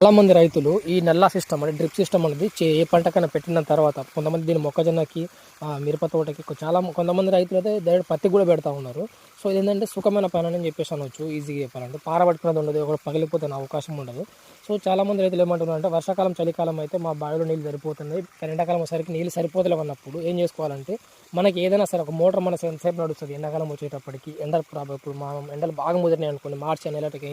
చాలామంది రైతులు ఈ నల్లా సిస్టమ్ అంటే డ్రిప్ సిస్టమ్ అనేది చే- ఏ పంటకైనా పెట్టిన తర్వాత కొంతమంది దీని మొక్కజొన్నకి మిరప తోటకి చాలా కొంతమంది రైతులు అయితే డైరెక్ట్ పత్తి కూడా పెడతా ఉన్నారు. సో ఇది ఏంటంటే సుఖమైన పని అని చెప్పేసి అనొచ్చు ఈజీగా చెప్పాలంటే పారబట్టుకున్నది ఉండదు ఒకటి పగిలిపోతున్న అవకాశం ఉండదు. సో చాలామంది రైతులు ఏమంటున్నారు అంటే వర్షాకాలం చలికాలం అయితే మా బావిలో నీళ్ళు సరిపోతున్నాయి. ఎండాకాలం వచ్చేసరికి నీళ్ళు సరిపోతలేవు అన్నప్పుడు ఏం చేసుకోవాలంటే మనకి ఏదైనా సరే ఒక మోటార్ మన సేపు నడుస్తుంది ఎండాకాలం వచ్చేటప్పటికి ఎండలు ప్రాబ- ఇప్పుడు మా ఎండలు బాగా ముదిరినాయి అనుకోండి మార్చి నెలటికి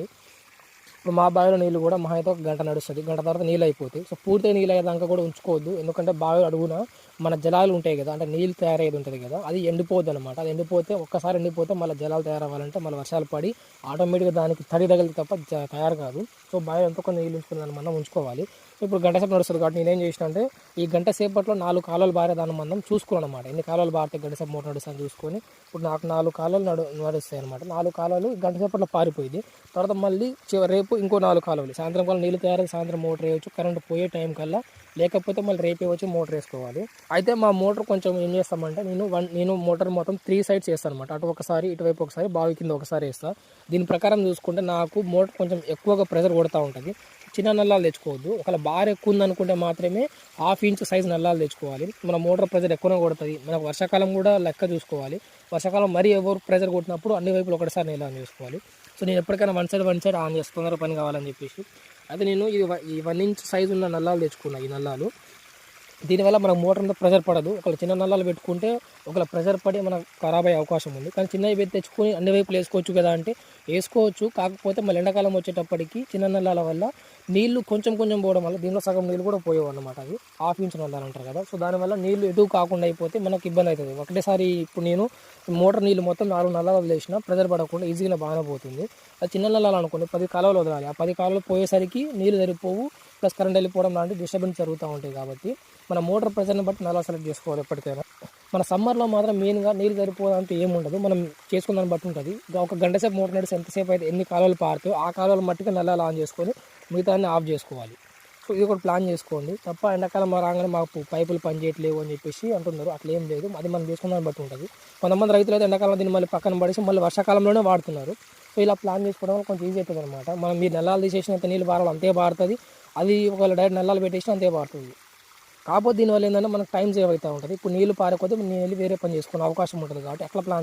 ఇప్పుడు మా బావిలో నీళ్ళు కూడా మహా అయితే ఒక గంట నడుస్తుంది. గంట తర్వాత నీళ్ళు అయిపోతాయి. సో పూర్తిగా నీళ్ళు అయ్యేదాకా కూడా ఉంచుకోవద్దు. ఎందుకంటే బావి అడుగున మన జలాలు ఉంటాయి కదా అంటే నీళ్ళు తయారయ్యేది ఉంటుంది కదా అది ఎండిపోద్ది అనమాట అది ఎండిపోతే ఒక్కసారి ఎండిపోతే మళ్ళీ జలాలు తయారవ్వాలంటే మళ్ళీ వర్షాలు పడి ఆటోమేటిక్గా దానికి తడి తగిలితే తప్ప తయారు కాదు. సో బావి ఎంతో కొంత నీళ్ళు ఉంచుకుని మనం ఉంచుకోవాలి. ఇప్పుడు గంట సేపు నడుస్తుంది కాబట్టి నేనేం చేసిన అంటే ఈ గంట సేపట్లో నాలుగు కాలువలు బారే దాని మనం చూసుకున్నాను అనమాట ఎన్ని కాలువలు బారితే గంట సేపు మూట నడుస్తాను చూసుకొని ఇప్పుడు నాకు నాలుగు కాలువలు నడు నడుస్తాయి అనమాట నాలుగు కాలువలు గంట సేపట్లో పారిపోయింది తర్వాత మళ్ళీ రేపు రేపు ఇంకో నాలుగు కాలువలు. సాయంత్రం కాలం నీళ్ళు తయారు సాయంత్రం మోటార్ వేయవచ్చు కరెంట్ పోయే టైం కల్లా. లేకపోతే మళ్ళీ రేపే వచ్చి మోటార్ వేసుకోవాలి. అయితే మా మోటార్ కొంచెం ఏం చేస్తామంటే నేను వన్ నేను మోటార్ మొత్తం త్రీ సైడ్స్ వేస్తాను అనమాట అటు ఒకసారి ఇటువైపు ఒకసారి బావి కింద ఒకసారి వేస్తాను దీని ప్రకారం చూసుకుంటే నాకు మోటార్ కొంచెం ఎక్కువగా ప్రెషర్ కొడతా ఉంటుంది. చిన్న నల్లాలు తెచ్చుకోవద్దు. ఒకవేళ బార్ ఎక్కువ ఉందనుకుంటే మాత్రమే హాఫ్ ఇంచ్ సైజ్ నల్లాలు తెచ్చుకోవాలి. మన మోటార్ ప్రెజర్ ఎక్కువనే కొడుతుంది. మనకు వర్షాకాలం కూడా లెక్క చూసుకోవాలి. వర్షాకాలం మరీ ఎవరు ప్రెజర్ కొట్టినప్పుడు అన్ని వైపులు ఒకటిసారి నీళ్ళు చూసుకోవాలి చేసుకోవాలి. సో నేను ఎప్పటికైనా one side one side on చేసి తొందర పని కావాలని చెప్పేసి. అయితే నేను ఇది ఈ వన్ ఇంచ్ సైజ్ ఉన్న నల్లాలు తెచ్చుకున్నా ఈ నల్లాలు. దీనివల్ల మనకు మోటార్ మీద ప్రెజర్ పడదు. ఒకవేళ చిన్న నల్లాలు పెట్టుకుంటే ఒకవేళ ప్రెజర్ పడి మనకు ఖరాబ్ అయ్యే అవకాశం ఉంది. కానీ చిన్నవి పెట్టి తెచ్చుకొని అన్ని వైపులు వేసుకోవచ్చు కదా అంటే వేసుకోవచ్చు. కాకపోతే మళ్ళీ ఎండాకాలం వచ్చేటప్పటికి చిన్న నల్లాల వల్ల నీళ్ళు కొంచెం కొంచెం పోవడం వల్ల దీనిలో సగం నీళ్ళు కూడా పోయేవి అన్నమాట అవి. హాఫ్ ఇంచ్ నల్లాలు అంటారు కదా. సో దానివల్ల నీళ్ళు ఎటు కాకుండా అయిపోతే మనకు ఇబ్బంది అవుతుంది. ఒకటేసారి ఇప్పుడు నేను మోటార్ నీళ్ళు మొత్తం నాలుగు నల్లాలు వదిలేసిన ప్రెజర్ పడకుండా ఈజీగా బాగానే పోతుంది. అది చిన్న నల్లాలు అనుకోండి పది కాలువలు వదలాలి. ఆ పది కాలువలు పోయేసరికి నీళ్ళు సరిపోవు. ప్లస్ కరెంట్ వెళ్ళిపోవడం లాంటి డిస్టర్బెన్స్ జరుగుతూ ఉంటాయి కాబట్టి మన మోటార్ ప్రెజర్ని బట్టి నెల సెలెక్ట్ చేసుకోవాలి ఎప్పటికైనా. మన సమ్మర్లో మాత్రం మెయిన్గా నీళ్ళు సరిపోదంటే ఏముండదు మనం చేసుకున్న దాన్ని బట్టి ఉంటుంది. ఒక గంట సేపు మోటార్ నడిచి ఎంతసేపు అయితే ఎన్ని కాలువలు పారుతాయో ఆ కాలువలు మట్టికి నల్లాలు ఆన్ చేసుకొని మిగతాన్ని ఆఫ్ చేసుకోవాలి. సో ఇది కూడా ప్లాన్ చేసుకోండి. తప్ప ఎండాకాలం మా రాగానే మాకు పైపులు పనిచేయట్లేవు అని చెప్పేసి అంటున్నారు. అట్లా ఏం లేదు. అది మనం చేసుకున్న దాన్ని బట్టి ఉంటుంది. కొంతమంది రైతులు అయితే ఎండాకాలం దీన్ని మళ్ళీ పక్కన పడేసి మళ్ళీ వర్షాకాలంలోనే వాడుతున్నారు. సో ఇలా ప్లాన్ చేసుకోవడం కొంచెం ఈజీ అవుతుంది అనమాట మనం మీరు నెలలు తీసేసినంత నీళ్ళు పారాలి అంతే పారుతుంది అది ఒకవేళ డైరెక్ట్ నల్లాలు పెట్టేసినా అంతే పారుతుంది కాకపోతే దీనివల్ల ఏంటంటే మనకు టైం సేవ్ అవుతూ ఉంటుంది. ఇప్పుడు నీళ్ళు పారకపోతే నీళ్ళు వేరే పని చేసుకునే అవకాశం ఉంటుంది కాబట్టి అట్లా ప్లాన్